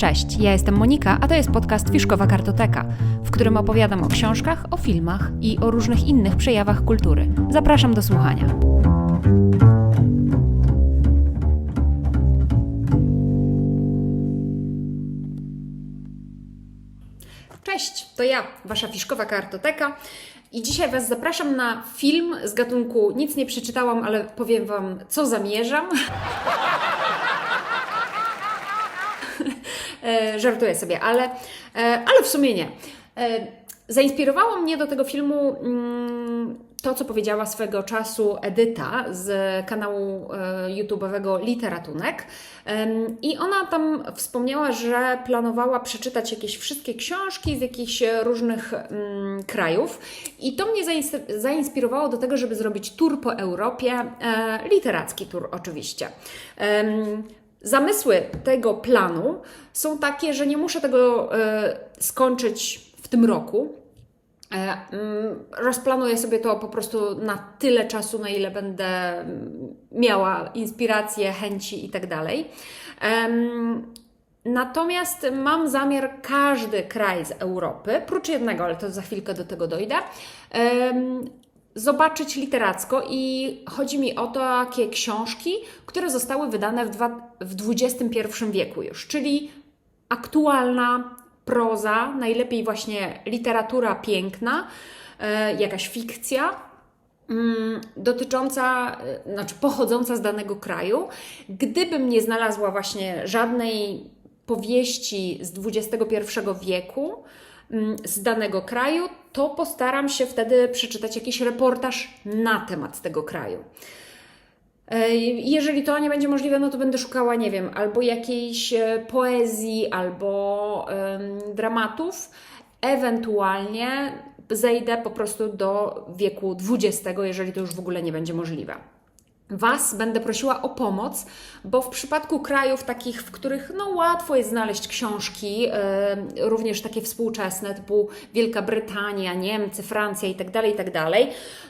Cześć, ja jestem Monika, a to jest podcast Fiszkowa Kartoteka, w którym opowiadam o książkach, o filmach i o różnych innych przejawach kultury. Zapraszam do słuchania. Cześć, to ja, Wasza Fiszkowa Kartoteka i dzisiaj Was zapraszam na film z gatunku Nic nie przeczytałam, ale powiem Wam, co zamierzam. E, Żartuję sobie, ale, e, ale w sumie nie. E, Zainspirowało mnie do tego filmu mm, to, co powiedziała swego czasu Edyta z kanału YouTube'owego Literatunek. I ona tam wspomniała, że planowała przeczytać jakieś wszystkie książki z jakichś różnych mm, krajów. I to mnie zains- zainspirowało do tego, żeby zrobić tour po Europie, literacki tour oczywiście. Zamysły tego planu są takie, że nie muszę tego e, skończyć w tym roku. E, mm, Rozplanuję sobie to po prostu na tyle czasu, na ile będę mm, miała inspiracje, chęci i tak Natomiast mam zamiar każdy kraj z Europy, prócz jednego, ale to za chwilkę do tego dojdę, zobaczyć literacko i chodzi mi o takie książki, które zostały wydane w, dwa, w XXI wieku już, czyli aktualna proza, najlepiej właśnie literatura piękna, e, jakaś fikcja, mm, dotycząca, e, znaczy pochodząca z danego kraju. Gdybym nie znalazła właśnie żadnej powieści z XXI wieku mm, z danego kraju, to postaram się wtedy przeczytać jakiś reportaż na temat tego kraju. E, Jeżeli to nie będzie możliwe, no to będę szukała, nie wiem, albo jakiejś e, poezji, albo em, dramatów. Ewentualnie zejdę po prostu do wieku XX, jeżeli to już w ogóle nie będzie możliwe. Was będę prosiła o pomoc, bo w przypadku krajów takich, w których no, łatwo jest znaleźć książki, e, również takie współczesne, typu Wielka Brytania, Niemcy, Francja itd., itd.,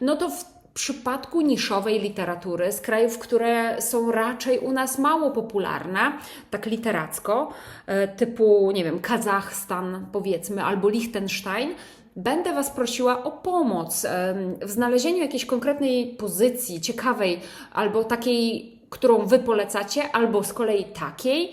no to w przypadku niszowej literatury z krajów, które są raczej u nas mało popularne, tak literacko, e, typu, nie wiem, Kazachstan powiedzmy, albo Liechtenstein, Będę Was prosiła o pomoc w znalezieniu jakiejś konkretnej pozycji, ciekawej, albo takiej, którą Wy polecacie, albo z kolei takiej,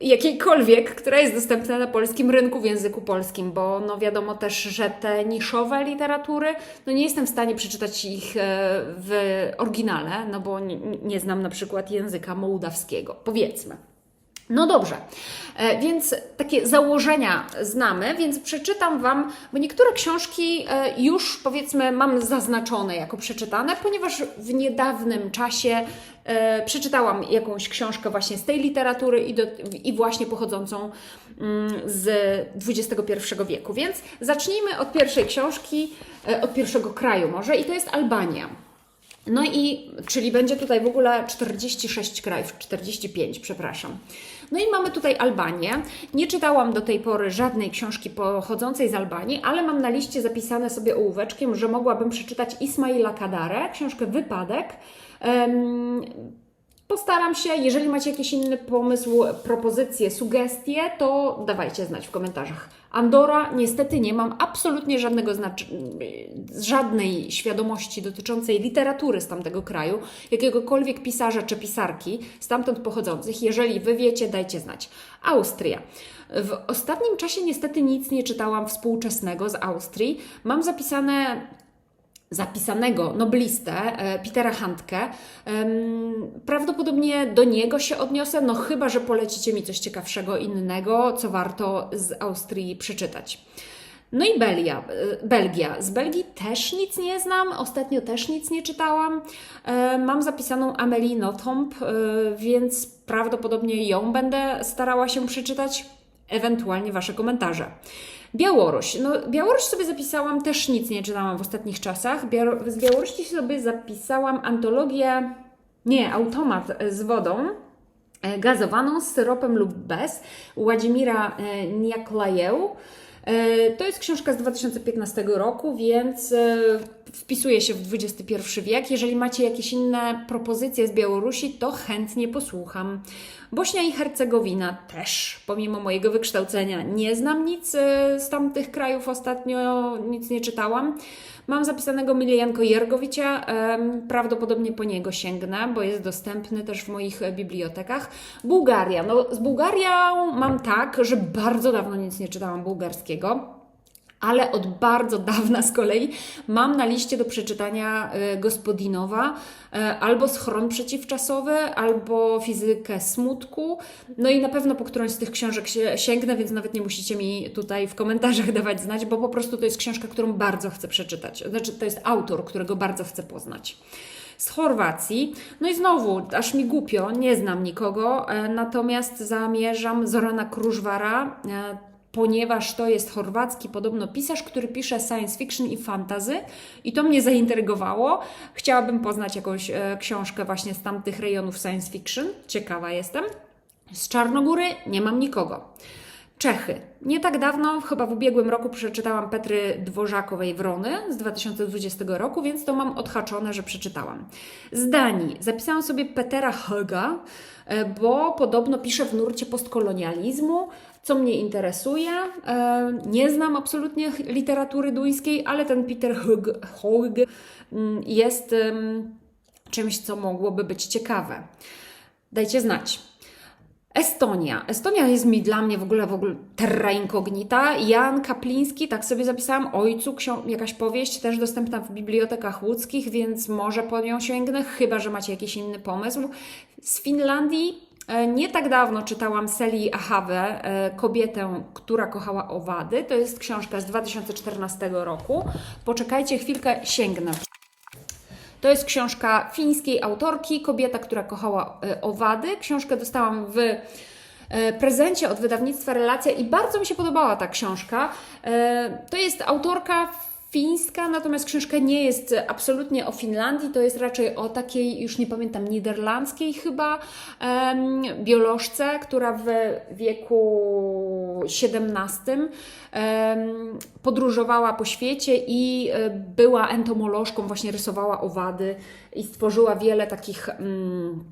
jakiejkolwiek, która jest dostępna na polskim rynku w języku polskim, bo no wiadomo też, że te niszowe literatury, no nie jestem w stanie przeczytać ich e, w oryginale, no bo nie, nie znam na przykład języka mołdawskiego, powiedzmy. No dobrze, e, więc takie założenia znamy, więc przeczytam Wam, bo niektóre książki e, już powiedzmy mam zaznaczone jako przeczytane, ponieważ w niedawnym czasie e, przeczytałam jakąś książkę właśnie z tej literatury i, do, i właśnie pochodzącą mm, z XXI wieku. Więc zacznijmy od pierwszej książki, od pierwszego kraju może i to jest Albania. No i, czyli będzie tutaj w ogóle 46 krajów, 45, przepraszam. No i mamy tutaj Albanię. Nie czytałam do tej pory żadnej książki pochodzącej z Albanii, ale mam na liście zapisane sobie ołóweczkiem, że mogłabym przeczytać Ismaila Kadare, książkę Wypadek. Em, Postaram się, jeżeli macie jakiś inny pomysł, propozycje, sugestie, to dawajcie znać w komentarzach. Andora, niestety nie mam absolutnie żadnego żadnej świadomości dotyczącej literatury z tamtego kraju, jakiegokolwiek pisarza czy pisarki stamtąd pochodzących. Jeżeli wy wiecie, dajcie znać. Austria. W ostatnim czasie niestety nic nie czytałam współczesnego z Austrii. Mam zapisane zapisanego noblistę e, Petera Handke. Prawdopodobnie do niego się odniosę, no chyba, że polecicie mi coś ciekawszego innego, co warto z Austrii przeczytać. No i Belia, e, Belgia. Z Belgii też nic nie znam, ostatnio też nic nie czytałam. E, Mam zapisaną Amelie Nothomb, więc prawdopodobnie ją będę starała się przeczytać, ewentualnie Wasze komentarze. Białoruś. No, Białoruś sobie zapisałam, też nic nie czytałam w ostatnich czasach. Z Białorusi sobie zapisałam antologię, nie, automat z wodą e, gazowaną z syropem lub bez Władimira e, Niaklajeł. E, To jest książka z 2015 roku, więc e, wpisuje się w XXI wiek. Jeżeli macie jakieś inne propozycje z Białorusi, to chętnie posłucham. Bośnia i Hercegowina też, pomimo mojego wykształcenia, nie znam nic e, z tamtych krajów ostatnio, nic nie czytałam. Mam zapisanego Milijanko Jergowicia, em, prawdopodobnie po niego sięgnę, bo jest dostępny też w moich e, bibliotekach. Bułgaria. No, z Bułgarią mam tak, że bardzo dawno nic nie czytałam bułgarskiego. Ale od bardzo dawna z kolei mam na liście do przeczytania e, Gospodinowa e, albo Schron Przeciwczasowy, albo Fizykę Smutku. No i na pewno po którąś z tych książek się sięgnę, więc nawet nie musicie mi tutaj w komentarzach dawać znać, bo po prostu to jest książka, którą bardzo chcę przeczytać. Znaczy, to jest autor, którego bardzo chcę poznać z Chorwacji. No i znowu, aż mi głupio, nie znam nikogo, e, natomiast zamierzam Zorana Krużwara, e, ponieważ to jest chorwacki podobno pisarz, który pisze science fiction i fantasy i to mnie zaintrygowało. Chciałabym poznać jakąś e, książkę właśnie z tamtych rejonów science fiction. Ciekawa jestem. Z Czarnogóry nie mam nikogo. Czechy. Nie tak dawno, chyba w ubiegłym roku, przeczytałam Petry Dworzakowej Wrony z 2020 roku, więc to mam odhaczone, że przeczytałam. Z Danii. Zapisałam sobie Petera Höga, e, bo podobno pisze w nurcie postkolonializmu, co mnie interesuje. E, Nie znam absolutnie literatury duńskiej, ale ten Peter Hög mm, jest czymś, co mogłoby być ciekawe. Dajcie znać. Estonia. Estonia jest mi dla mnie w ogóle, w ogóle terra incognita. Jan Kapliński, tak sobie zapisałam, Ojcu, jakaś powieść, też dostępna w bibliotekach łódzkich, więc może po nią sięgnę, chyba że macie jakiś inny pomysł. Z Finlandii nie tak dawno czytałam Seli Ahawę, e, kobietę, która kochała owady. To jest książka z 2014 roku. Poczekajcie chwilkę, sięgnę. To jest książka fińskiej autorki, kobieta, która kochała e, owady. Książkę dostałam w e, prezencie od wydawnictwa Relacja i bardzo mi się podobała ta książka. E, To jest autorka fińska, natomiast książka nie jest absolutnie o Finlandii, to jest raczej o takiej, już nie pamiętam, niderlandzkiej chyba em, biolożce, która w wieku XVII podróżowała po świecie i e, była entomolożką, właśnie rysowała owady i stworzyła wiele takich mm,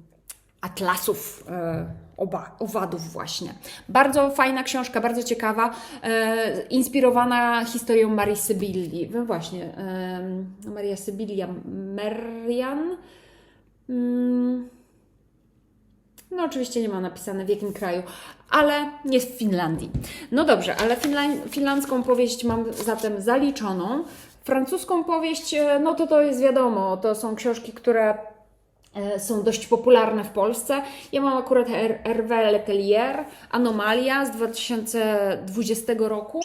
atlasów e, oba, owadów właśnie. Bardzo fajna książka, bardzo ciekawa, e, inspirowana historią Marii Sybilli. No właśnie, e, Maria Sybilia Merian. Mm, no, oczywiście nie ma napisane w jakim kraju, ale jest w Finlandii. No dobrze, ale finlan- finlandzką powieść mam zatem zaliczoną. Francuską powieść, e, no to to jest wiadomo, to są książki, które są dość popularne w Polsce. Ja mam akurat Her- Hervé Letelier, Anomalia z 2020 roku.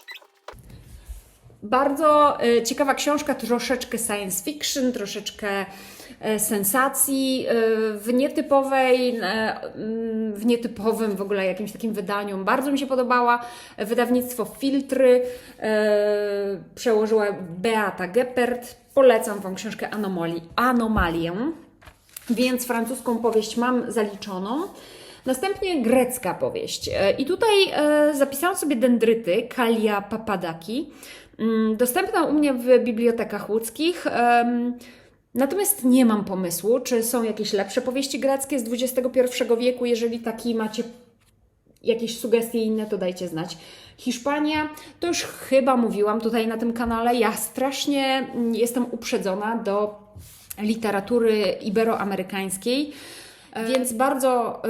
Bardzo e, ciekawa książka, troszeczkę science fiction, troszeczkę e, sensacji, e, w nietypowej, e, w nietypowym w ogóle jakimś takim wydaniu. Bardzo mi się podobała. Wydawnictwo Filtry e, przełożyła Beata Geppert. Polecam Wam książkę Anomali, Anomalię, więc francuską powieść mam zaliczoną. Następnie grecka powieść. E, I tutaj e, zapisałam sobie dendryty Kalia Papadaki. Mm, Dostępna u mnie w bibliotekach łódzkich. Natomiast nie mam pomysłu, czy są jakieś lepsze powieści greckie z XXI wieku. Jeżeli taki macie jakieś sugestie inne, to dajcie znać. Hiszpania, to już chyba mówiłam tutaj na tym kanale. Ja strasznie mm, jestem uprzedzona do literatury iberoamerykańskiej, e, więc bardzo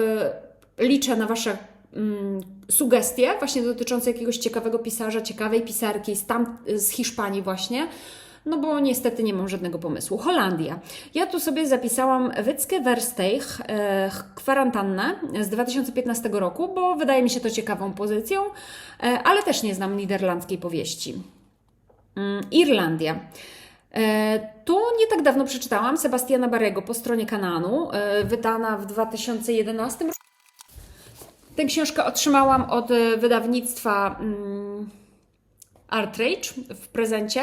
y, liczę na Wasze mm, sugestie właśnie dotyczące jakiegoś ciekawego pisarza, ciekawej pisarki z, tam, z Hiszpanii właśnie. No bo niestety nie mam żadnego pomysłu. Holandia. Ja tu sobie zapisałam Wyckę Versteeg e, kwarantannę z 2015 roku, bo wydaje mi się to ciekawą pozycją, e, ale też nie znam niderlandzkiej powieści. Mm, Irlandia. E, Tu nie tak dawno przeczytałam Sebastiana Barego po stronie Kananu, e, wydana w 2011 roku. Tę książkę otrzymałam od e, wydawnictwa mm, Artrage w prezencie.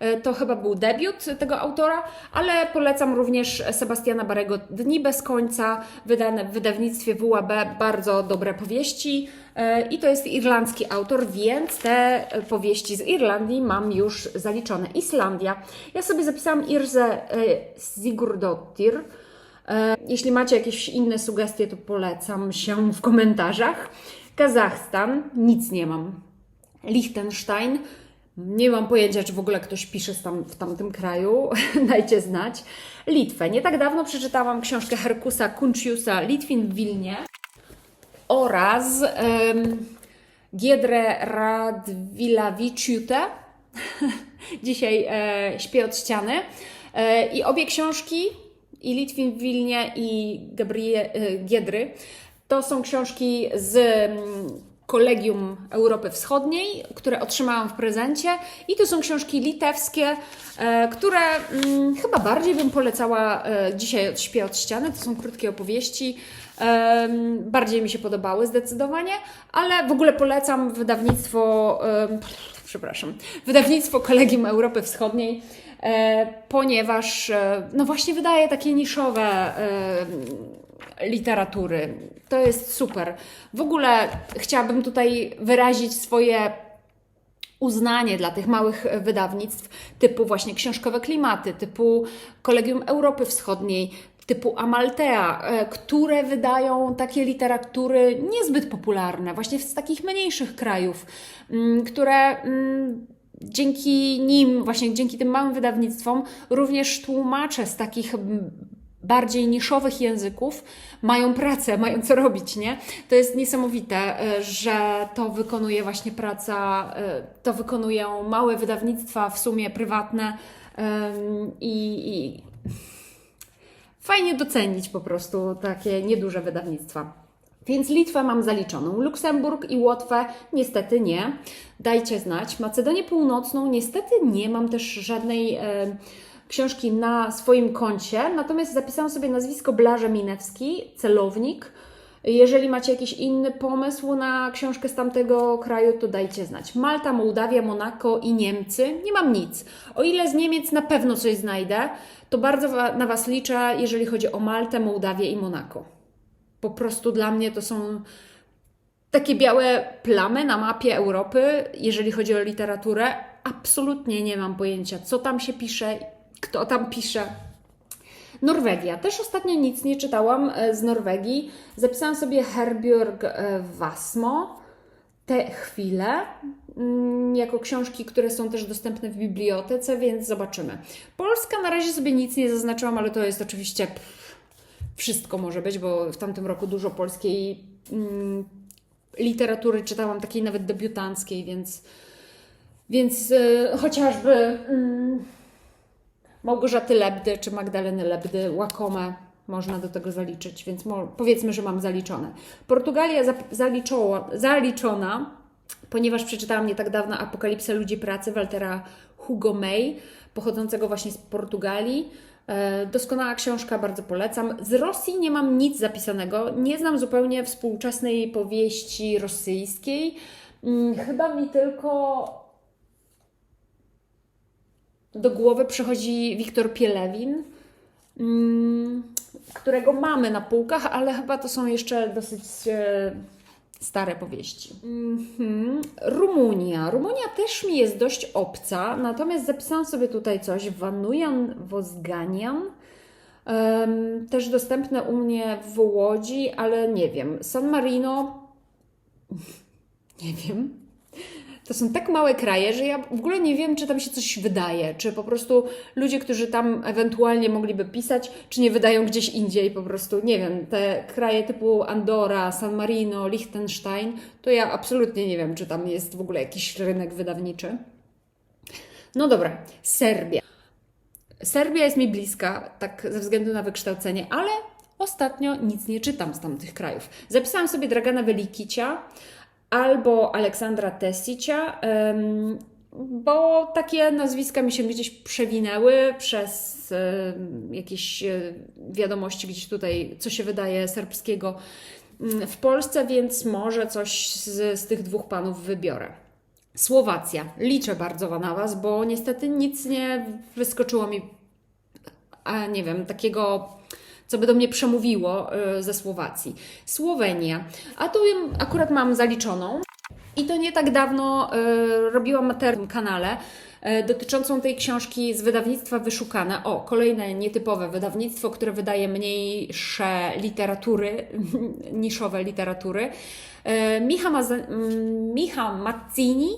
E, To chyba był debiut tego autora, ale polecam również Sebastiana Barego Dni bez końca, wydane w wydawnictwie WAB, bardzo dobre powieści. E, I to jest irlandzki autor, więc te powieści z Irlandii mam już zaliczone. Islandia. Ja sobie zapisałam Irzę e, Sigurdottir. Jeśli macie jakieś inne sugestie, to polecam się w komentarzach. Kazachstan, nic nie mam. Liechtenstein, nie mam pojęcia, czy w ogóle ktoś pisze tam, w tamtym kraju, dajcie znać. Litwę, nie tak dawno przeczytałam książkę Herkusa Kunciusa Litwin w Wilnie oraz um, Giedrę Radwilawiciutę. Dzisiaj e, śpię od ściany. E, I obie książki, i Litwin w Wilnie, i Gabrie, e, Giedry, to są książki z Kolegium Europy Wschodniej, które otrzymałam w prezencie. I to są książki litewskie, e, które mm, chyba bardziej bym polecała e, dzisiaj od Śpię od ściany. To są krótkie opowieści. Em, bardziej mi się podobały zdecydowanie, ale w ogóle polecam wydawnictwo, przepraszam, wydawnictwo Kolegium Europy Wschodniej, e, ponieważ e, no właśnie wydaje takie niszowe e, literatury. To jest super. W ogóle chciałabym tutaj wyrazić swoje uznanie dla tych małych wydawnictw typu właśnie książkowe klimaty, typu Kolegium Europy Wschodniej, typu Amaltea, e, które wydają takie literatury niezbyt popularne, właśnie z takich mniejszych krajów, mm, które mm, dzięki nim, właśnie dzięki tym małym wydawnictwom, również tłumacze z takich mm, bardziej niszowych języków mają pracę, mają co robić, nie? To jest niesamowite, e, że to wykonuje właśnie praca, e, to wykonują małe wydawnictwa, w sumie prywatne i, i fajnie docenić po prostu takie nieduże wydawnictwa. Więc Litwę mam zaliczoną, Luksemburg i Łotwę niestety nie. Dajcie znać. Macedonię Północną niestety nie mam też żadnej e, książki na swoim koncie, natomiast zapisałam sobie nazwisko Blaże Minewski, celownik. Jeżeli macie jakiś inny pomysł na książkę z tamtego kraju, to dajcie znać. Malta, Mołdawia, Monako i Niemcy. Nie mam nic. O ile z Niemiec na pewno coś znajdę, to bardzo na Was liczę, jeżeli chodzi o Maltę, Mołdawię i Monako. Po prostu dla mnie to są takie białe plamy na mapie Europy, jeżeli chodzi o literaturę. Absolutnie nie mam pojęcia, co tam się pisze, kto tam pisze. Norwegia. Też ostatnio nic nie czytałam e, z Norwegii. Zapisałam sobie Herbjörg e, Wasmo, te chwile, mm, jako książki, które są też dostępne w bibliotece, więc zobaczymy. Polska na razie sobie nic nie zaznaczyłam, ale to jest oczywiście wszystko może być, bo w tamtym roku dużo polskiej mm, literatury czytałam, takiej nawet debiutanckiej, więc, więc e, chociażby mm, Małgorzaty Lebdy czy Magdaleny Lebdy, łakome można do tego zaliczyć, więc powiedzmy, że mam zaliczone. Portugalia zap- zaliczoło, zaliczona, ponieważ przeczytałam nie tak dawno Apokalipsę Ludzi Pracy Waltera Hugo May, pochodzącego właśnie z Portugalii. E, Doskonała książka, bardzo polecam. Z Rosji nie mam nic zapisanego. Nie znam zupełnie współczesnej powieści rosyjskiej. Mm, Chyba mi tylko do głowy przychodzi Wiktor Pielewin, mm, którego mamy na półkach, ale chyba to są jeszcze dosyć e, stare powieści. Mhm. Rumunia. Rumunia też mi jest dość obca, natomiast zapisałam sobie tutaj coś. Wanujan Wozganian. Em, też dostępne u mnie w Łodzi, ale nie wiem. San Marino. Nie wiem. To są tak małe kraje, że ja w ogóle nie wiem, czy tam się coś wydaje, czy po prostu ludzie, którzy tam ewentualnie mogliby pisać, czy nie wydają gdzieś indziej po prostu, nie wiem, te kraje typu Andorra, San Marino, Liechtenstein, to ja absolutnie nie wiem, czy tam jest w ogóle jakiś rynek wydawniczy. No dobra, Serbia. Serbia jest mi bliska, tak ze względu na wykształcenie, ale ostatnio nic nie czytam z tamtych krajów. Zapisałam sobie Dragana Velikicia albo Aleksandra Tesicia, bo takie nazwiska mi się gdzieś przewinęły przez jakieś e, wiadomości gdzieś tutaj, co się wydaje serbskiego mm, w Polsce, więc może coś z, z tych dwóch panów wybiorę. Słowacja. Liczę bardzo na Was, bo niestety nic nie wyskoczyło mi, a nie wiem, takiego, co by do mnie przemówiło y, ze Słowacji. Słowenia. A tu akurat mam zaliczoną. I to nie tak dawno y, robiłam materiał na kanale y, dotyczącą tej książki z wydawnictwa Wyszukane. O, kolejne nietypowe wydawnictwo, które wydaje mniejsze literatury, niszowe literatury. Micha, Maza- mm, Micha Mazzini,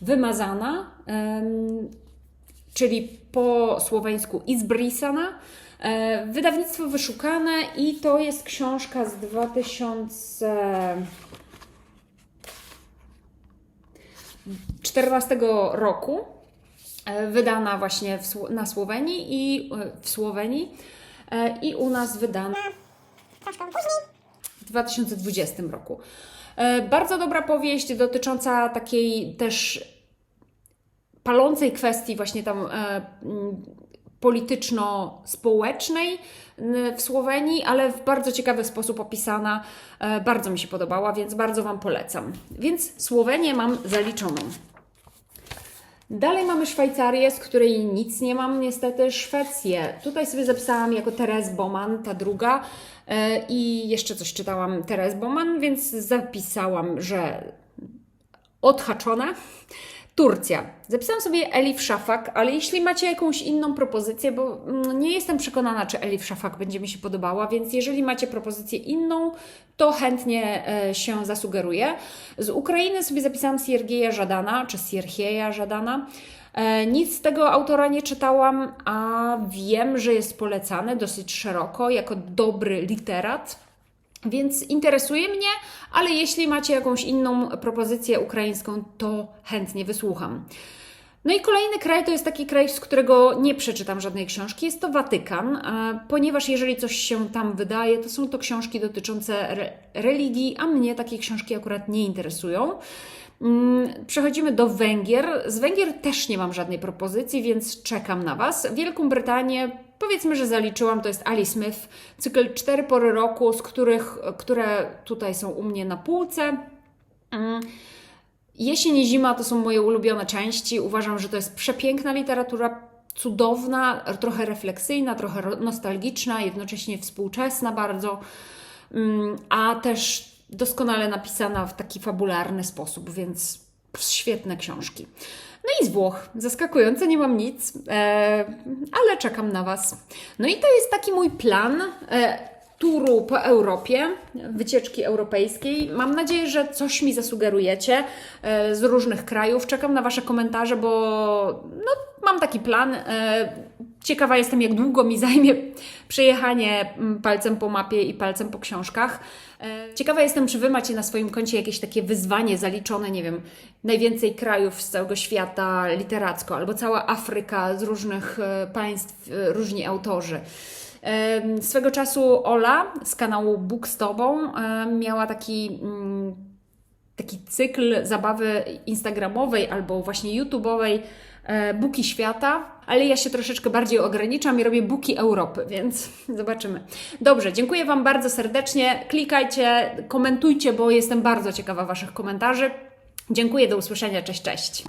Wymazana, ym, czyli po słoweńsku Izbrisana. E, Wydawnictwo Wyszukane i to jest książka z 2000... 2014 roku, e, wydana właśnie w, na Słowenii i e, w Słowenii i u nas wydana w 2020 roku. Bardzo dobra powieść dotycząca takiej też palącej kwestii właśnie tam polityczno-społecznej n- w Słowenii, ale w bardzo ciekawy sposób opisana. E, Bardzo mi się podobała, więc bardzo Wam polecam. Więc Słowenię mam zaliczoną. Dalej mamy Szwajcarię, z której nic nie mam, niestety Szwecję. Tutaj sobie zapisałam jako Teres Boman, ta druga. E, I jeszcze coś czytałam Teres Boman, więc zapisałam, że odhaczona. Turcja. Zapisałam sobie Elif Szafak, ale jeśli macie jakąś inną propozycję, bo mm, nie jestem przekonana, czy Elif Szafak będzie mi się podobała, więc jeżeli macie propozycję inną, to chętnie e, się zasugeruję. Z Ukrainy sobie zapisałam Siergieja Żadana, czy Sierhieja Żadana. E, Nic z tego autora nie czytałam, a wiem, że jest polecany dosyć szeroko jako dobry literat. Więc interesuje mnie, ale jeśli macie jakąś inną propozycję ukraińską, to chętnie wysłucham. No i kolejny kraj to jest taki kraj, z którego nie przeczytam żadnej książki, jest to Watykan, ponieważ jeżeli coś się tam wydaje, to są to książki dotyczące re- religii, a mnie takie książki akurat nie interesują. Mm, Przechodzimy do Węgier. Z Węgier też nie mam żadnej propozycji, więc czekam na Was. Wielką Brytanię powiedzmy, że zaliczyłam, to jest Ali Smith, cykl Cztery pory roku, z których, które tutaj są u mnie na półce. Mm, Jesień i zima to są moje ulubione części. Uważam, że to jest przepiękna literatura, cudowna, trochę refleksyjna, trochę ro- nostalgiczna, jednocześnie współczesna bardzo, Mm, a też doskonale napisana w taki fabularny sposób, więc świetne książki. No i z Włoch. Zaskakujące, nie mam nic, e, ale czekam na Was. No i to jest taki mój plan. E, Turu po Europie, wycieczki europejskiej. Mam nadzieję, że coś mi zasugerujecie e, z różnych krajów. Czekam na Wasze komentarze, bo no, mam taki plan. E, Ciekawa jestem, jak długo mi zajmie przejechanie mm, palcem po mapie i palcem po książkach. E, Ciekawa jestem, czy Wy macie na swoim koncie jakieś takie wyzwanie zaliczone, nie wiem, najwięcej krajów z całego świata literacko, albo cała Afryka z różnych państw, różni autorzy. Swego czasu Ola z kanału Bóg z Tobą miała taki, mm, taki cykl zabawy instagramowej albo właśnie YouTube'owej e, Buki Świata, ale ja się troszeczkę bardziej ograniczam i robię Buki Europy, więc zobaczymy. Dobrze, dziękuję Wam bardzo serdecznie. Klikajcie, komentujcie, bo jestem bardzo ciekawa Waszych komentarzy. Dziękuję, do usłyszenia. Cześć, cześć.